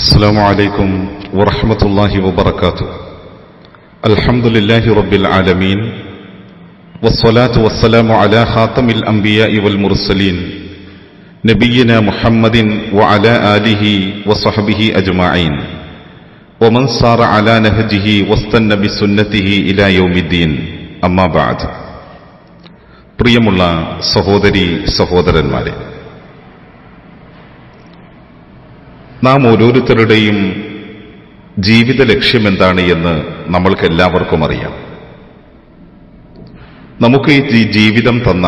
السلام عليكم ورحمة الله وبركاته الحمد لله رب العالمين والصلاة والسلام على خاتم الأنبياء والمرسلين نبينا محمد وعلى آله وصحبه أجمعين ومن صار على نهجه واستنى بسنته إلى يوم الدين أما بعد പ്രിയമുള്ള സഹോദരി സഹോദരന്മാരെ നാം ഓരോരുത്തരുടെയും ജീവിത ലക്ഷ്യമെന്താണ് എന്ന് നമ്മൾക്ക് എല്ലാവർക്കും അറിയാം. നമുക്ക് ഈ ജീവിതം തന്ന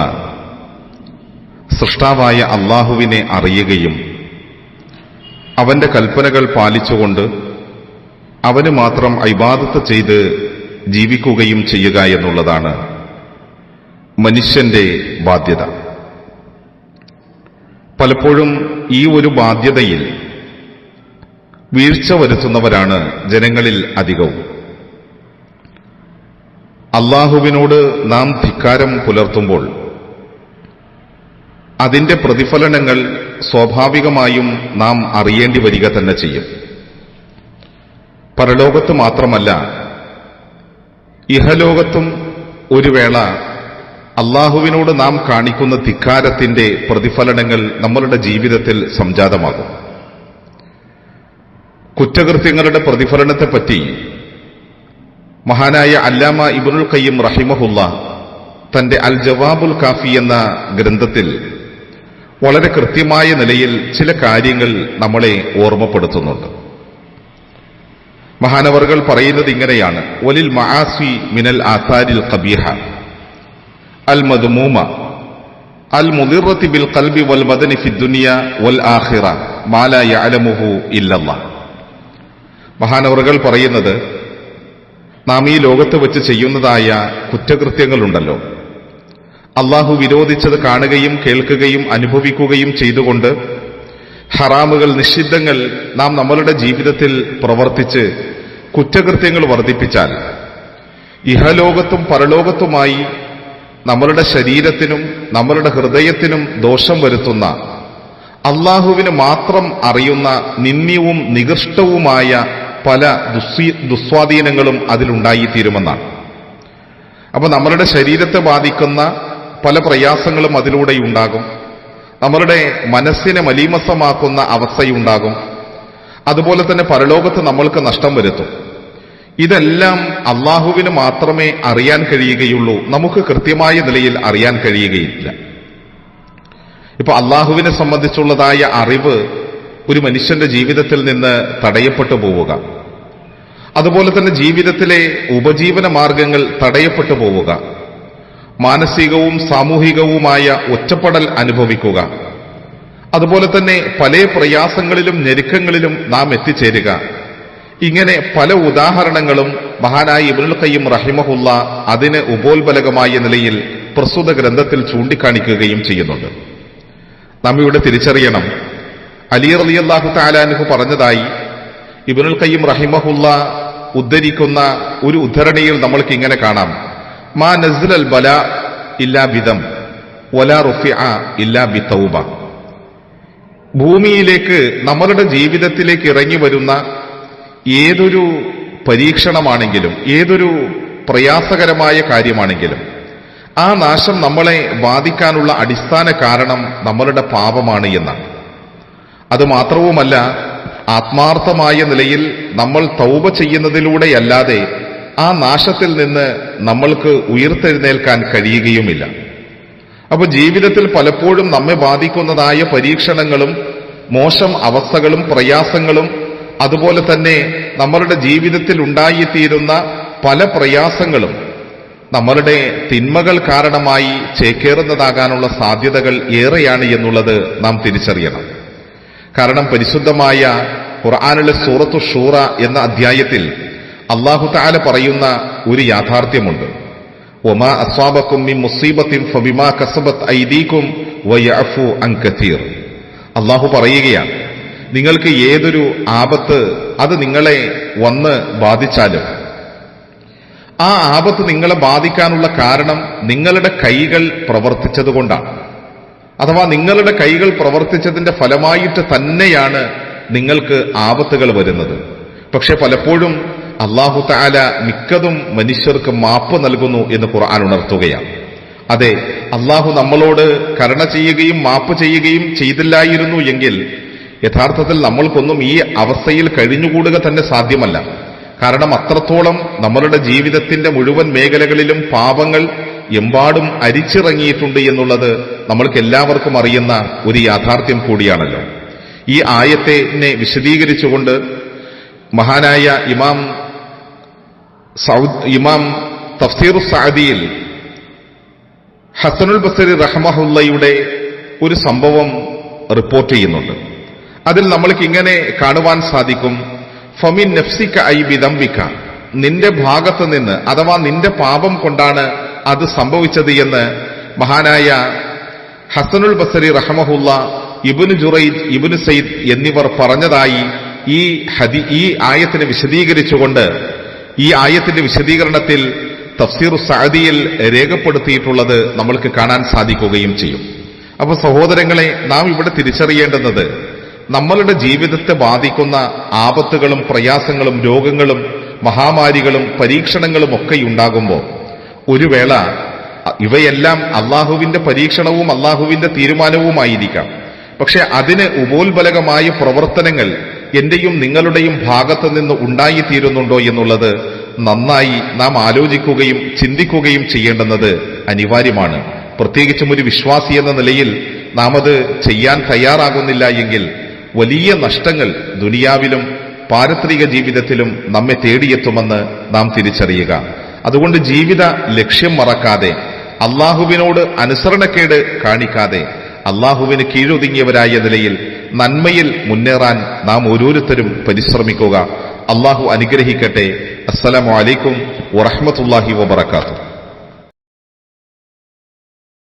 സൃഷ്ടാവായ അള്ളാഹുവിനെ അറിയുകയും അവന്റെ കൽപ്പനകൾ പാലിച്ചുകൊണ്ട് അവന് മാത്രം ഐബാദത്ത് ചെയ്ത് ജീവിക്കുകയും ചെയ്യുക എന്നുള്ളതാണ് മനുഷ്യന്റെ ബാധ്യത. പലപ്പോഴും ഈ ഒരു ബാധ്യതയിൽ വീഴ്ച വരുത്തുന്നവരാണ് ജനങ്ങളിൽ അധികവും. അള്ളാഹുവിനോട് നാം ധിക്കാരം പുലർത്തുമ്പോൾ അതിന്റെ പ്രതിഫലനങ്ങൾ സ്വാഭാവികമായും നാം അറിയേണ്ടി വരിക തന്നെ ചെയ്യും. പരലോകത്ത് മാത്രമല്ല ഇഹലോകത്തും ഒരു വേള അള്ളാഹുവിനോട് നാം കാണിക്കുന്ന ധിക്കാരത്തിന്റെ പ്രതിഫലനങ്ങൾ നമ്മളുടെ ജീവിതത്തിൽ സംജാതമാകും. കുറ്റകൃത്യങ്ങളുടെ പ്രതിഫലനത്തെപ്പറ്റി മഹാനായ അല്ലാമ ഇബുൽ കയ്യം റഹിമഹുല്ല തന്റെ അൽ ജവാബുൽ കാഫി എന്ന ഗ്രന്ഥത്തിൽ വളരെ കൃത്യമായ നിലയിൽ ചില കാര്യങ്ങൾ നമ്മളെ ഓർമ്മപ്പെടുത്തുന്നുണ്ട്. മഹാനവറുകൾ പറയുന്നത് ഇങ്ങനെയാണ്. ഒലിൽ മഹാസി മിനൽ ആസാരിൽ കബീഹ അൽ മദ്മൂമ അൽ മുദിറത്തി ബിൽ കൽബി വൽ മദനി ഫി ദുനിയ വൽ ആഖിറ മാല യഅലമുഹു ഇല്ലല്ലാഹ് മഹാനവറുകൾ പറയുന്നത് നാം ഈ ലോകത്ത് വെച്ച് ചെയ്യുന്നതായ കുറ്റകൃത്യങ്ങളുണ്ടല്ലോ. അള്ളാഹു വിരോധിച്ചത് കാണുകയും കേൾക്കുകയും അനുഭവിക്കുകയും ചെയ്തുകൊണ്ട് ഹറാമുകൾ നിഷിദ്ധങ്ങൾ നാം നമ്മളുടെ ജീവിതത്തിൽ പ്രവർത്തിച്ച് കുറ്റകൃത്യങ്ങൾ വർദ്ധിപ്പിച്ചാൽ ഇഹലോകത്തും പരലോകത്തുമായി നമ്മളുടെ ശരീരത്തിനും നമ്മളുടെ ഹൃദയത്തിനും ദോഷം വരുത്തുന്ന അള്ളാഹുവിന് മാത്രം അറിയുന്ന നിന്ദ്യവും നികൃഷ്ടവുമായ പല ദുസ്വീ ദുസ്വാധീനങ്ങളും അതിലുണ്ടായിത്തീരുമെന്നാണ്. അപ്പോൾ നമ്മളുടെ ശരീരത്തെ ബാധിക്കുന്ന പല പ്രയാസങ്ങളും അതിലൂടെ ഉണ്ടാകും. നമ്മളുടെ മനസ്സിനെ മലീമസമാക്കുന്ന അവസ്ഥയുണ്ടാകും. അതുപോലെ തന്നെ പരലോകത്ത് നമ്മൾക്ക് നഷ്ടം വരുത്തും. ഇതെല്ലാം അള്ളാഹുവിന് മാത്രമേ അറിയാൻ കഴിയുകയുള്ളൂ. നമുക്ക് കൃത്യമായ നിലയിൽ അറിയാൻ കഴിയുകയില്ല. ഇപ്പൊ അള്ളാഹുവിനെ സംബന്ധിച്ചുള്ളതായ അറിവ് ഒരു മനുഷ്യന്റെ ജീവിതത്തിൽ നിന്ന് തടയപ്പെട്ടു പോവുക. അതുപോലെ തന്നെ ജീവിതത്തിലെ ഉപജീവന മാർഗങ്ങൾ തടയപ്പെട്ടു പോവുക. മാനസികവും സാമൂഹികവുമായ ഒറ്റപ്പെടൽ അനുഭവിക്കുക. അതുപോലെ തന്നെ പല പ്രയാസങ്ങളിലും ഞെരുക്കങ്ങളിലും നാം എത്തിച്ചേരുക. ഇങ്ങനെ പല ഉദാഹരണങ്ങളും മഹാനായി ഇബുൽ ഖയ്യം റഹിമഹുല്ല അതിന് ഉപോത്ബലകമായ നിലയിൽ പ്രസ്തുത ഗ്രന്ഥത്തിൽ ചൂണ്ടിക്കാണിക്കുകയും ചെയ്യുന്നുണ്ട്. നാം ഇവിടെ തിരിച്ചറിയണം. അലി റലിയല്ലാഹു താലാനുഹു പറഞ്ഞതായി ഇബ്നുൽ കയ്യം റഹിമഹുല്ല ഉദ്ധരിക്കുന്ന ഒരു ഉദ്ധരണിയിൽ നമ്മൾക്ക് ഇങ്ങനെ കാണാം. മാ നസ്ലൽ ബല ഇല്ലാ ബിദം വലാ റുഫിഅ ഇല്ലാ ബി തൗബ ഭൂമിയിലേക്ക് നമ്മളുടെ ജീവിതത്തിലേക്ക് ഇറങ്ങി വരുന്ന ഏതൊരു പരീക്ഷണമാണെങ്കിലും ഏതൊരു പ്രയാസകരമായ കാര്യമാണെങ്കിലും ആ നാശം നമ്മളെ ബാധിക്കാനുള്ള അടിസ്ഥാന കാരണം നമ്മളുടെ പാപമാണ് എന്നാണ്. അത് മാത്രവുമല്ല ആത്മാർത്ഥമായ നിലയിൽ നമ്മൾ തൗബ ചെയ്യുന്നതിലൂടെയല്ലാതെ ആ നാശത്തിൽ നിന്ന് നമ്മൾക്ക് ഉയർത്തെഴുന്നേൽക്കാൻ കഴിയുകയുമില്ല. അപ്പൊ ജീവിതത്തിൽ പലപ്പോഴും നമ്മെ ബാധിക്കുന്നതായ പരീക്ഷണങ്ങളും മോശം അവസ്ഥകളും പ്രയാസങ്ങളും അതുപോലെ തന്നെ നമ്മളുടെ ജീവിതത്തിൽ ഉണ്ടായിത്തീരുന്ന പല പ്രയാസങ്ങളും നമ്മളുടെ തിന്മകൾ കാരണമായി ചേക്കേറുന്നതാകാനുള്ള സാധ്യതകൾ ഏറെയാണ് എന്നുള്ളത് നാം തിരിച്ചറിയണം. കാരണം പരിശുദ്ധമായ ഖുർആാനിലെ സൂറത്തു ഷൂറ എന്ന അധ്യായത്തിൽ അള്ളാഹു താല പറയുന്ന ഒരു യാഥാർത്ഥ്യമുണ്ട്. ഒമാ അസ്വാബക്കും ഫബിമാ അള്ളാഹു പറയുകയാണ് നിങ്ങൾക്ക് ഏതൊരു ആപത്ത് അത് നിങ്ങളെ വന്ന് ബാധിച്ചാലും ആ ആപത്ത് നിങ്ങളെ ബാധിക്കാനുള്ള കാരണം നിങ്ങളുടെ കൈകൾ പ്രവർത്തിച്ചതുകൊണ്ടാണ്. അഥവാ നിങ്ങളുടെ കൈകൾ പ്രവർത്തിച്ചതിന്റെ ഫലമായിട്ട് തന്നെയാണ് നിങ്ങൾക്ക് ആപത്തുകൾ വരുന്നത്. പക്ഷെ പലപ്പോഴും അള്ളാഹു താല മിക്കതും മനുഷ്യർക്ക് മാപ്പ് നൽകുന്നു എന്ന് ഖുർആൻ ഉണർത്തുകയാണ്. അതെ അള്ളാഹു നമ്മളോട് കരുണ ചെയ്യുകയും മാപ്പ് ചെയ്യുകയും ചെയ്തില്ലായിരുന്നു എങ്കിൽ യഥാർത്ഥത്തിൽ നമ്മൾക്കൊന്നും ഈ അവസ്ഥയിൽ കഴിഞ്ഞുകൂടുക തന്നെ സാധ്യമല്ല. കാരണം അത്രത്തോളം നമ്മളുടെ ജീവിതത്തിന്റെ മുഴുവൻ മേഖലകളിലും പാപങ്ങൾ എമ്പാടും അരിച്ചിറങ്ങിയിട്ടുണ്ട് എന്നുള്ളത് നമ്മൾക്ക് എല്ലാവർക്കും അറിയുന്ന ഒരു യാഥാർത്ഥ്യം കൂടിയാണല്ലോ. ഈ ആയത്തിനെ വിശദീകരിച്ചുകൊണ്ട് മഹാനായ ഇമാം സൗദ് ഇമാം തഫ്സീർ സാദിയിൽ ഹസനുൽ ബസരി റഹ്മഹുല്ലയുടെ ഒരു സംഭവം റിപ്പോർട്ട് ചെയ്യുന്നുണ്ട്. അതിൽ നമ്മൾക്ക് ഇങ്ങനെ കാണുവാൻ സാധിക്കും. ഫമിൻ നഫ്സിക്ക ഐ വിദംബിക്ക നിന്റെ ഭാഗത്ത് നിന്ന് അഥവാ നിന്റെ പാപം കൊണ്ടാണ് അത് സംഭവിച്ചത് എന്ന് മഹാനായ ഹസനുൽ ബസരി റഹമഹുല്ല ഇബുന് ജുറൈദ് ഇബുന് സയ്യിദ് എന്നിവർ പറഞ്ഞതായി ഈ ഹദി ഈ ആയത്തിനെ വിശദീകരിച്ചുകൊണ്ട് ഈ ആയത്തിന്റെ വിശദീകരണത്തിൽ തഫ്സീർ സഅദിയിൽ രേഖപ്പെടുത്തിയിട്ടുള്ളത് നമ്മൾക്ക് കാണാൻ സാധിക്കുകയും ചെയ്യും. അപ്പോൾ സഹോദരങ്ങളെ നാം ഇവിടെ തിരിച്ചറിയേണ്ടുന്നത് നമ്മളുടെ ജീവിതത്തെ ബാധിക്കുന്ന ആപത്തുകളും പ്രയാസങ്ങളും രോഗങ്ങളും മഹാമാരികളും പരീക്ഷണങ്ങളും ഒക്കെ ഉണ്ടാകുമ്പോൾ ഒരു വേള ഇവയെല്ലാം അള്ളാഹുവിന്റെ പരീക്ഷണവും അള്ളാഹുവിന്റെ തീരുമാനവുമായിരിക്കാം. പക്ഷെ അതിന് ഉപോത്ബലകമായ പ്രവർത്തനങ്ങൾ എന്റെയും നിങ്ങളുടെയും ഭാഗത്ത് നിന്ന് ഉണ്ടായിത്തീരുന്നുണ്ടോ എന്നുള്ളത് നന്നായി നാം ആലോചിക്കുകയും ചിന്തിക്കുകയും ചെയ്യേണ്ടുന്നത് അനിവാര്യമാണ്. പ്രത്യേകിച്ചും ഒരു വിശ്വാസി എന്ന നിലയിൽ നാം അത് ചെയ്യാൻ തയ്യാറാകുന്നില്ല എങ്കിൽ വലിയ നഷ്ടങ്ങൾ ദുനിയാവിലും പാരത്രിക ജീവിതത്തിലും നമ്മെ തേടിയെത്തുമെന്ന് നാം തിരിച്ചറിയുക. അതുകൊണ്ട് ജീവിത ലക്ഷ്യം മറക്കാതെ അള്ളാഹുവിനോട് അനുസരണക്കേട് കാണിക്കാതെ അള്ളാഹുവിന് കീഴൊതുങ്ങിയവരായ നിലയിൽ നന്മയിൽ മുന്നേറാൻ നാം ഓരോരുത്തരും പരിശ്രമിക്കുക. അള്ളാഹു അനുഗ്രഹിക്കട്ടെ. അസ്സലാമലൈക്കും വറഹമത്തല്ലാഹി വബർക്കാത്തു